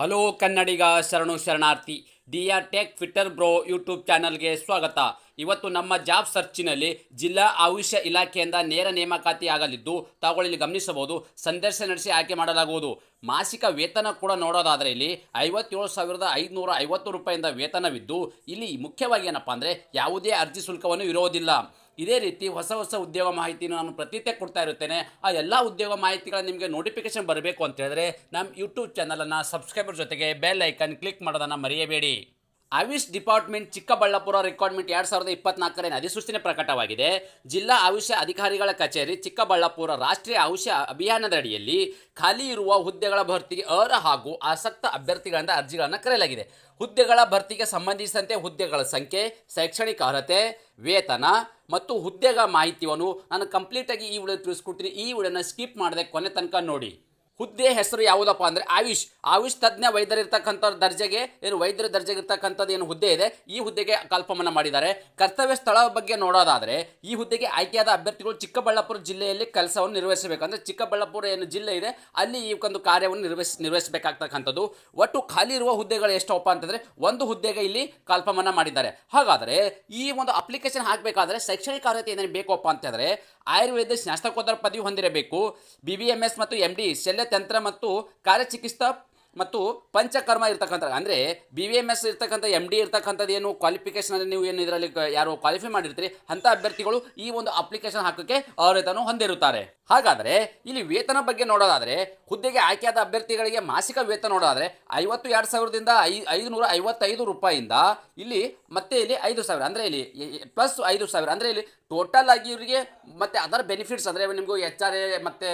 Hello ಕನ್ನಡಿಗ ಶರಣು ಶರಣಾರ್ಥಿ D R tech fitter bro YouTube ಚಾನಲ್ಗೆ ಸ್ವಾಗತ. ಇವತ್ತು ನಮ್ಮ ಜಾಬ್ ಸರ್ಚಿನಲ್ಲಿ ಜಿಲ್ಲಾ ಆಯುಷ್ಯ ಇಲಾಖೆಯಿಂದ ನೇರ ನೇಮಕಾತಿ ಆಗಲಿದ್ದು ತಾವುಗಳಲ್ಲಿ ಗಮನಿಸಬಹುದು, ಸಂದರ್ಶನ ನಡೆಸಿ ಆಯ್ಕೆ ಮಾಡಲಾಗುವುದು. ಮಾಸಿಕ ವೇತನ ಕೂಡ ನೋಡೋದಾದರೆ ಇಲ್ಲಿ ಐವತ್ತೇಳು ಸಾವಿರದ ಐದುನೂರ ಐವತ್ತು ರೂಪಾಯಿಂದ ವೇತನವಿದ್ದು, ಇಲ್ಲಿ ಮುಖ್ಯವಾಗಿ ಏನಪ್ಪ ಅಂದರೆ ಯಾವುದೇ ಅರ್ಜಿ ಶುಲ್ಕವನ್ನು ಇರೋದಿಲ್ಲ. ಇದೇ ರೀತಿ ಹೊಸ ಹೊಸ ಉದ್ಯೋಗ ಮಾಹಿತಿನ ನಾನು ಪ್ರತಿನಿತ್ಯ ಕೊಡ್ತಾ ಇರುತ್ತೇನೆ. ಆ ಎಲ್ಲ ಉದ್ಯೋಗ ಮಾಹಿತಿಗಳ ನಿಮಗೆ ನೋಟಿಫಿಕೇಶನ್ ಬರಬೇಕು ಅಂತ ಹೇಳಿದ್ರೆ ನಮ್ಮ ಯೂಟ್ಯೂಬ್ ಚಾನಲನ್ನು ಸಬ್ಸ್ಕ್ರೈಬರ್ ಜೊತೆಗೆ ಬೆಲ್ ಐಕನ್ ಕ್ಲಿಕ್ ಮಾಡೋದನ್ನು ಮರೆಯಬೇಡಿ. ಆಯುಷ್ ಡಿಪಾರ್ಟ್ಮೆಂಟ್ ಚಿಕ್ಕಬಳ್ಳಾಪುರ ರಿಕ್ವೈರ್ಮೆಂಟ್ ಎರಡು ಸಾವಿರದ ಇಪ್ಪತ್ನಾಲ್ಕರಲ್ಲಿ ಅಧಿಸೂಚನೆ ಪ್ರಕಟವಾಗಿದೆ. ಜಿಲ್ಲಾ ಆಯುಷ್ಯ ಅಧಿಕಾರಿಗಳ ಕಚೇರಿ ಚಿಕ್ಕಬಳ್ಳಾಪುರ ರಾಷ್ಟ್ರೀಯ ಆಯುಷ್ಯ ಅಭಿಯಾನದ ಅಡಿಯಲ್ಲಿ ಖಾಲಿ ಇರುವ ಹುದ್ದೆಗಳ ಭರ್ತಿಗೆ ಅರ್ಹ ಹಾಗೂ ಆಸಕ್ತ ಅಭ್ಯರ್ಥಿಗಳಿಂದ ಅರ್ಜಿಗಳನ್ನು ಕರೆಯಲಾಗಿದೆ. ಹುದ್ದೆಗಳ ಭರ್ತಿಗೆ ಸಂಬಂಧಿಸಿದಂತೆ ಹುದ್ದೆಗಳ ಸಂಖ್ಯೆ, ಶೈಕ್ಷಣಿಕ ಅರ್ಹತೆ, ವೇತನ ಮತ್ತು ಹುದ್ದೆಗ ಮಾಹಿತಿಯನ್ನು ನಾನು ಕಂಪ್ಲೀಟಾಗಿ ಈ ವಿಡಿಯೋ ತಿಳಿಸ್ಕೊಡ್ತೀನಿ. ಈ ವಿಡಿಯೋನ ಸ್ಕಿಪ್ ಮಾಡದೆ ಕೊನೆ ತನಕ ನೋಡಿ. ಹುದ್ದೆ ಹೆಸರು ಯಾವುದಪ್ಪ ಅಂದರೆ ಆಯುಷ್. ಆಯುಷ್ ತಜ್ಞ ವೈದ್ಯರಿರ್ತಕ್ಕಂಥ ದರ್ಜೆಗೆ ಏನು ವೈದ್ಯರ ದರ್ಜೆಗೆ ಇರ್ತಕ್ಕಂಥದ್ದು ಏನು ಹುದ್ದೆ ಇದೆ, ಈ ಹುದ್ದೆಗೆ ಕಲ್ಪಮನ ಮಾಡಿದ್ದಾರೆ. ಕರ್ತವ್ಯ ಸ್ಥಳ ಬಗ್ಗೆ ನೋಡೋದಾದರೆ ಈ ಹುದ್ದೆಗೆ ಆಯ್ಕೆಯಾದ ಅಭ್ಯರ್ಥಿಗಳು ಚಿಕ್ಕಬಳ್ಳಾಪುರ ಜಿಲ್ಲೆಯಲ್ಲಿ ಕೆಲಸವನ್ನು ನಿರ್ವಹಿಸಬೇಕಂದ್ರೆ ಚಿಕ್ಕಬಳ್ಳಾಪುರ ಏನು ಜಿಲ್ಲೆ ಇದೆ, ಅಲ್ಲಿ ಈ ಒಂದು ಕಾರ್ಯವನ್ನು ನಿರ್ವಹಿಸ್ ನಿರ್ವಹಿಸಬೇಕಾಗ್ತಕ್ಕಂಥದ್ದು. ಒಟ್ಟು ಖಾಲಿ ಇರುವ ಹುದ್ದೆಗಳು ಎಷ್ಟಪ್ಪ ಅಂತಂದರೆ ಒಂದು ಹುದ್ದೆಗೆ ಇಲ್ಲಿ ಕಲ್ಪಮನ ಮಾಡಿದ್ದಾರೆ. ಹಾಗಾದರೆ ಈ ಒಂದು ಅಪ್ಲಿಕೇಶನ್ ಹಾಕಬೇಕಾದ್ರೆ ಶೈಕ್ಷಣಿಕ ಅರ್ಹತೆ ಏನೇನು ಬೇಕಪ್ಪ ಅಂತಂದರೆ ಆಯುರ್ವೇದ ಸ್ನಾತಕೋತ್ತರ ಪದವಿ ಹೊಂದಿರಬೇಕು ಬಿ ಬಿ ಎಂ ಎಸ್ ಮತ್ತು ಎಂ ಡಿ ಶಲ್ಯತಂತ್ರ ಮತ್ತು ಕಾರ್ಯಚಿಕಿತ್ಸಾ ಮತ್ತು ಪಂಚಕರ್ಮ ಇರ್ತಕ್ಕಂಥ ಅಂದರೆ ಬಿ ವಿ ಎಂ ಎಸ್ ಇರ್ತಕ್ಕಂಥ ಎಂ ಡಿ ಇರ್ತಕ್ಕಂಥದ್ದು ಏನು ಕ್ವಾಲಿಫಿಕೇಷನ್ ನೀವು ಏನು ಇದರಲ್ಲಿ ಯಾರು ಕ್ವಾಲಿಫೈ ಮಾಡಿರ್ತೀರಿ, ಅಂಥ ಅಭ್ಯರ್ಥಿಗಳು ಈ ಒಂದು ಅಪ್ಲಿಕೇಶನ್ ಹಾಕೋಕ್ಕೆ ಅರ್ಹತೆಯನ್ನು ಹೊಂದಿರುತ್ತಾರೆ. ಹಾಗಾದರೆ ಇಲ್ಲಿ ವೇತನ ಬಗ್ಗೆ ನೋಡೋದಾದರೆ, ಹುದ್ದೆಗೆ ಆಯ್ಕೆಯಾದ ಅಭ್ಯರ್ಥಿಗಳಿಗೆ ಮಾಸಿಕ ವೇತನ ನೋಡೋದಾದರೆ ಐವತ್ತು ಎರಡು ಸಾವಿರದಿಂದ ಐ, ಐದುನೂರ ಐವತ್ತೈದು ರೂಪಾಯಿಂದ ಇಲ್ಲಿ ಮತ್ತೆ ಇಲ್ಲಿ ಐದು ಸಾವಿರ. ಅಂದರೆ ಇಲ್ಲಿ ಪ್ಲಸ್ ಐದು ಸಾವಿರ. ಅಂದರೆ ಇಲ್ಲಿ ಟೋಟಲ್ ಆಗಿ ಇವರಿಗೆ ಮತ್ತು ಅದರ ಬೆನಿಫಿಟ್ಸ್ ಅಂದರೆ ನಿಮಗೂ ಎಚ್ ಆರ್ ಎ ಮತ್ತು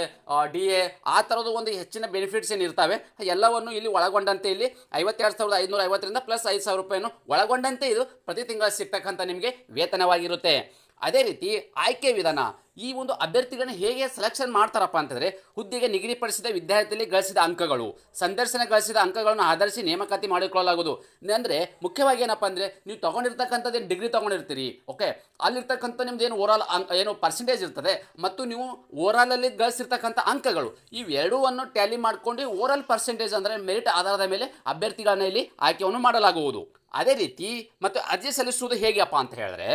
ಡಿ ಎ ಆ ಥರದ ಒಂದು ಹೆಚ್ಚಿನ ಬೆನಿಫಿಟ್ಸ್ ಏನು ಇರ್ತವೆ, ಎಲ್ಲವನ್ನು ಇಲ್ಲಿ ಒಳಗೊಂಡಂತೆ ಇಲ್ಲಿ ಐವತ್ತೆರಡು ಸಾವಿರದ ಐದುನೂರ ಐವತ್ತರಿಂದ ಪ್ಲಸ್ ಐದು ಸಾವಿರ ರೂಪಾಯಿಯನ್ನು ಒಳಗೊಂಡಂತೆ ಇದು ಪ್ರತಿ ತಿಂಗಳು ಸಿಗ್ತಕ್ಕಂಥ ನಿಮಗೆ ವೇತನವಾಗಿರುತ್ತೆ. ಅದೇ ರೀತಿ ಆಯ್ಕೆ ವಿಧಾನ. ಈ ಒಂದು ಅಭ್ಯರ್ಥಿಗಳನ್ನ ಹೇಗೆ ಸೆಲೆಕ್ಷನ್ ಮಾಡ್ತಾರಪ್ಪ ಅಂತಂದರೆ ಹುದ್ದೆಗೆ ನಿಗದಿಪಡಿಸಿದ ವಿದ್ಯಾರ್ಥಿಯಲ್ಲಿ ಗಳಿಸಿದ ಅಂಕಗಳು, ಸಂದರ್ಶನ ಗಳಿಸಿದ ಅಂಕಗಳನ್ನು ಆಧರಿಸಿ ನೇಮಕಾತಿ ಮಾಡಿಕೊಳ್ಳಲಾಗುವುದು. ಅಂದ್ರೆ ಮುಖ್ಯವಾಗಿ ಏನಪ್ಪ ಅಂದರೆ ನೀವು ತಗೊಂಡಿರ್ತಕ್ಕಂಥದ್ದು ಏನು ಡಿಗ್ರಿ ತಗೊಂಡಿರ್ತೀರಿ ಓಕೆ ಅಲ್ಲಿರ್ತಕ್ಕಂಥ ನಿಮ್ದು ಏನು ಓವರಾಲ್ ಏನು ಪರ್ಸೆಂಟೇಜ್ ಇರ್ತದೆ, ಮತ್ತು ನೀವು ಓವರಾಲಲ್ಲಿ ಗಳಿಸಿರ್ತಕ್ಕಂಥ ಅಂಕಗಳು ಇವೆರಡೂವನ್ನು ಟ್ಯಾಲಿ ಮಾಡ್ಕೊಂಡು ಓವರಾಲ್ ಪರ್ಸೆಂಟೇಜ್ ಅಂದರೆ ಮೆರಿಟ್ ಆಧಾರದ ಮೇಲೆ ಅಭ್ಯರ್ಥಿಗಳನ್ನ ಇಲ್ಲಿ ಆಯ್ಕೆಯನ್ನು ಮಾಡಲಾಗುವುದು. ಅದೇ ರೀತಿ, ಮತ್ತು ಅರ್ಜಿ ಸಲ್ಲಿಸುವುದು ಹೇಗೆಪ್ಪ ಅಂತ ಹೇಳಿದ್ರೆ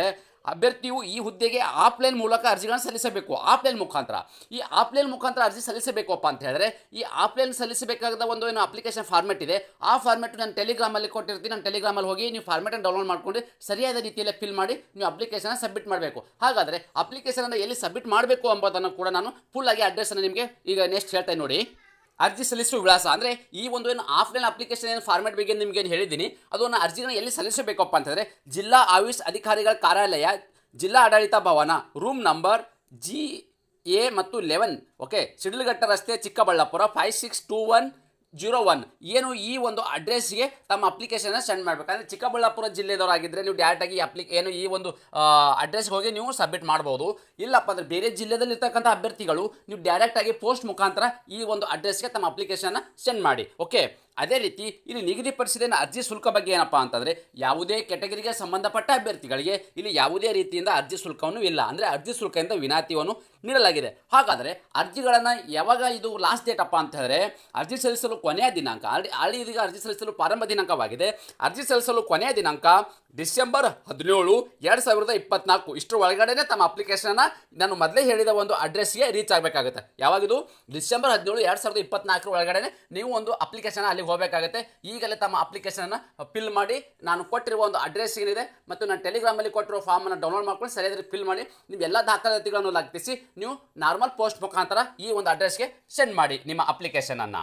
ಅಭ್ಯರ್ಥಿಯು ಈ ಹುದ್ದೆಗೆ ಆಫ್ಲೈನ್ ಮೂಲಕ ಅರ್ಜಿಗಳನ್ನು ಸಲ್ಲಿಸಬೇಕು. ಆಫ್ಲೈನ್ ಮುಖಾಂತರ. ಈ ಆಫ್ಲೈನ್ ಮುಖಾಂತರ ಅರ್ಜಿ ಸಲ್ಲಿಸಬೇಕಪ್ಪ ಅಂತ ಹೇಳಿದ್ರೆ, ಈ ಆಫ್ಲೈನ್ ಸಲ್ಲಿಸಬೇಕಾದ ಒಂದು ಏನು ಅಪ್ಲಿಕೇಶನ್ ಫಾರ್ಮೆಟ್ ಇದೆ. ಆ ಫಾರ್ಮೆಟ್ ನಾನು ಟೆಲಿಗ್ರಾಮಲ್ಲಿ ಕೊಟ್ಟಿರ್ತೀನಿ. ನಾನು ಟೆಲಿಗ್ರಾಮಲ್ಲಿ ಹೋಗಿ ನೀವು ಫಾರ್ಮೆಟನ್ನು ಡೌನ್ಲೋಡ್ ಮಾಡ್ಕೊಂಡು ಸರಿಯಾದ ರೀತಿಯಲ್ಲಿ ಫಿಲ್ ಮಾಡಿ ನೀವು ಅಪ್ಲಿಕೇಶನ್ ಸಬ್ಮಿಟ್ ಮಾಡಬೇಕು. ಹಾಗಾದರೆ ಅಪ್ಲಿಕೇಶನ್ ಎಲ್ಲಿ ಸಬ್ಮಿಟ್ ಮಾಡಬೇಕು ಎಂಬುದನ್ನು ಕೂಡ ನಾನು ಫುಲ್ ಆಗಿ ಅಡ್ರೆಸ್ಸನ್ನು ನಿಮಗೆ ಈಗ ನೆಕ್ಸ್ಟ್ ಹೇಳ್ತೇನೆ ನೋಡಿ. ಅರ್ಜಿ ಸಲ್ಲಿಸುವ ವಿಳಾಸ, ಅಂದರೆ ಈ ಒಂದು ಏನು ಆಫ್ಲೈನ್ ಅಪ್ಲಿಕೇಶನ್ ಏನು ಫಾರ್ಮೆಟ್ ಬಗ್ಗೆ ನಿಮಗೆ ಏನು ಹೇಳಿದ್ದೀನಿ, ಅದನ್ನು ಅರ್ಜಿನ ಎಲ್ಲಿ ಸಲ್ಲಿಸಬೇಕಪ್ಪ ಅಂತಂದರೆ ಜಿಲ್ಲಾ ಆಯುಷ್ ಅಧಿಕಾರಿಗಳ ಕಾರ್ಯಾಲಯ, ಜಿಲ್ಲಾ ಆಡಳಿತ ಭವನ ರೂಮ್ ನಂಬರ್ ಜಿ ಎ ಮತ್ತು ಲೆವೆನ್ ಓಕೆ ಸಿಡಿಲಘಟ್ಟ ರಸ್ತೆ Chikkaballapur five six two one zero one. ಏನು ಈ ಒಂದು ಅಡ್ರೆಸ್ಗೆ ತಮ್ಮ ಅಪ್ಲಿಕೇಶನ್ನ ಸೆಂಡ್ ಮಾಡಬೇಕು. ಅಂದರೆ ಚಿಕ್ಕಬಳ್ಳಾಪುರ ಜಿಲ್ಲೆದವರಾಗಿದ್ದರೆ ನೀವು ಡೈರೆಕ್ಟಾಗಿ ಅಪ್ಲಿ ಏನು ಈ ಒಂದು ಅಡ್ರೆಸ್ಗೆ ಹೋಗಿ ನೀವು ಸಬ್ಮಿಟ್ ಮಾಡ್ಬೋದು. ಇಲ್ಲಪ್ಪ ಅಂದರೆ ಬೇರೆ ಜಿಲ್ಲೆದಲ್ಲಿ ಇರ್ತಕ್ಕಂಥ ಅಭ್ಯರ್ಥಿಗಳು ನೀವು ಡೈರೆಕ್ಟಾಗಿ ಪೋಸ್ಟ್ ಮುಖಾಂತರ ಈ ಒಂದು ಅಡ್ರೆಸ್ಗೆ ತಮ್ಮ ಅಪ್ಲಿಕೇಶನ್ನ ಸೆಂಡ್ ಮಾಡಿ. ಓಕೆ ಅದೇ ರೀತಿ ಇಲ್ಲಿ ನಿಗದಿಪಡಿಸಿದ ಅರ್ಜಿ ಶುಲ್ಕ ಬಗ್ಗೆ ಏನಪ್ಪ ಅಂತಂದರೆ ಯಾವುದೇ ಕೆಟಗರಿಗೆ ಸಂಬಂಧಪಟ್ಟ ಅಭ್ಯರ್ಥಿಗಳಿಗೆ ಇಲ್ಲಿ ಯಾವುದೇ ರೀತಿಯಿಂದ ಅರ್ಜಿ ಶುಲ್ಕವನ್ನು ಇಲ್ಲ. ಅಂದರೆ ಅರ್ಜಿ ಶುಲ್ಕದಿಂದ ವಿನಾಯಿತಿಯನ್ನು ನೀಡಲಾಗಿದೆ. ಹಾಗಾದರೆ ಅರ್ಜಿಗಳನ್ನು ಯಾವಾಗ ಇದು ಲಾಸ್ಟ್ ಡೇಟ್ ಅಪ್ಪ ಅಂತ ಹೇಳಿದ್ರೆ ಅರ್ಜಿ ಸಲ್ಲಿಸಲು ಕೊನೆಯ ದಿನಾಂಕ ಆಲ್ರೆಡಿ ಇದೀಗ ಅರ್ಜಿ ಸಲ್ಲಿಸಲು ಪ್ರಾರಂಭ ದಿನಾಂಕವಾಗಿದೆ. ಅರ್ಜಿ ಸಲ್ಲಿಸಲು ಕೊನೆಯ ದಿನಾಂಕ ಡಿಸೆಂಬರ್ ಹದಿನೇಳು, ಎರಡು ಸಾವಿರದ ಇಪ್ಪತ್ನಾಲ್ಕು. ಇಷ್ಟರ ಒಳಗಡೆನೆ ತಮ್ಮ ಅಪ್ಲಿಕೇಶನ್ನ ನಾನು ಮೊದಲೇ ಹೇಳಿದ ಒಂದು ಅಡ್ರೆಸ್ಗೆ ರೀಚ್ ಆಗಬೇಕಾಗುತ್ತೆ. ಯಾವಾಗಿದು? ಡಿಸೆಂಬರ್ ಹದಿನೇಳು, ಎರಡು ಸಾವಿರದ ಇಪ್ಪತ್ನಾಲ್ಕರ ಒಳಗಡೆ ನೀವು ಒಂದು ಅಪ್ಲಿಕೇಶನ್ ಅಲ್ಲಿಗೆ ಹೋಗಬೇಕಾಗುತ್ತೆ. ಈಗಲೇ ತಮ್ಮ ಅಪ್ಲಿಕೇಶನನ್ನು ಫಿಲ್ ಮಾಡಿ, ನಾನು ಕೊಟ್ಟಿರುವ ಒಂದು ಅಡ್ರೆಸ್ ಏನಿದೆ ಮತ್ತು ನಾನು ಟೆಲಿಗ್ರಾಮಲ್ಲಿ ಕೊಟ್ಟಿರೋ ಫಾರ್ಮನ್ನು ಡೌನ್ಲೋಡ್ ಮಾಡ್ಕೊಂಡು ಸರಿಯಾದ ಫಿಲ್ ಮಾಡಿ ನೀವು ಎಲ್ಲ ದಾಖಲಾತಿಗಳನ್ನು ಲಗ್ಗಿಸಿ ನೀವು ನಾರ್ಮಲ್ ಪೋಸ್ಟ್ ಮುಖಾಂತರ ಈ ಒಂದು ಅಡ್ರೆಸ್ಗೆ ಸೆಂಡ್ ಮಾಡಿ ನಿಮ್ಮ ಅಪ್ಲಿಕೇಶನನ್ನು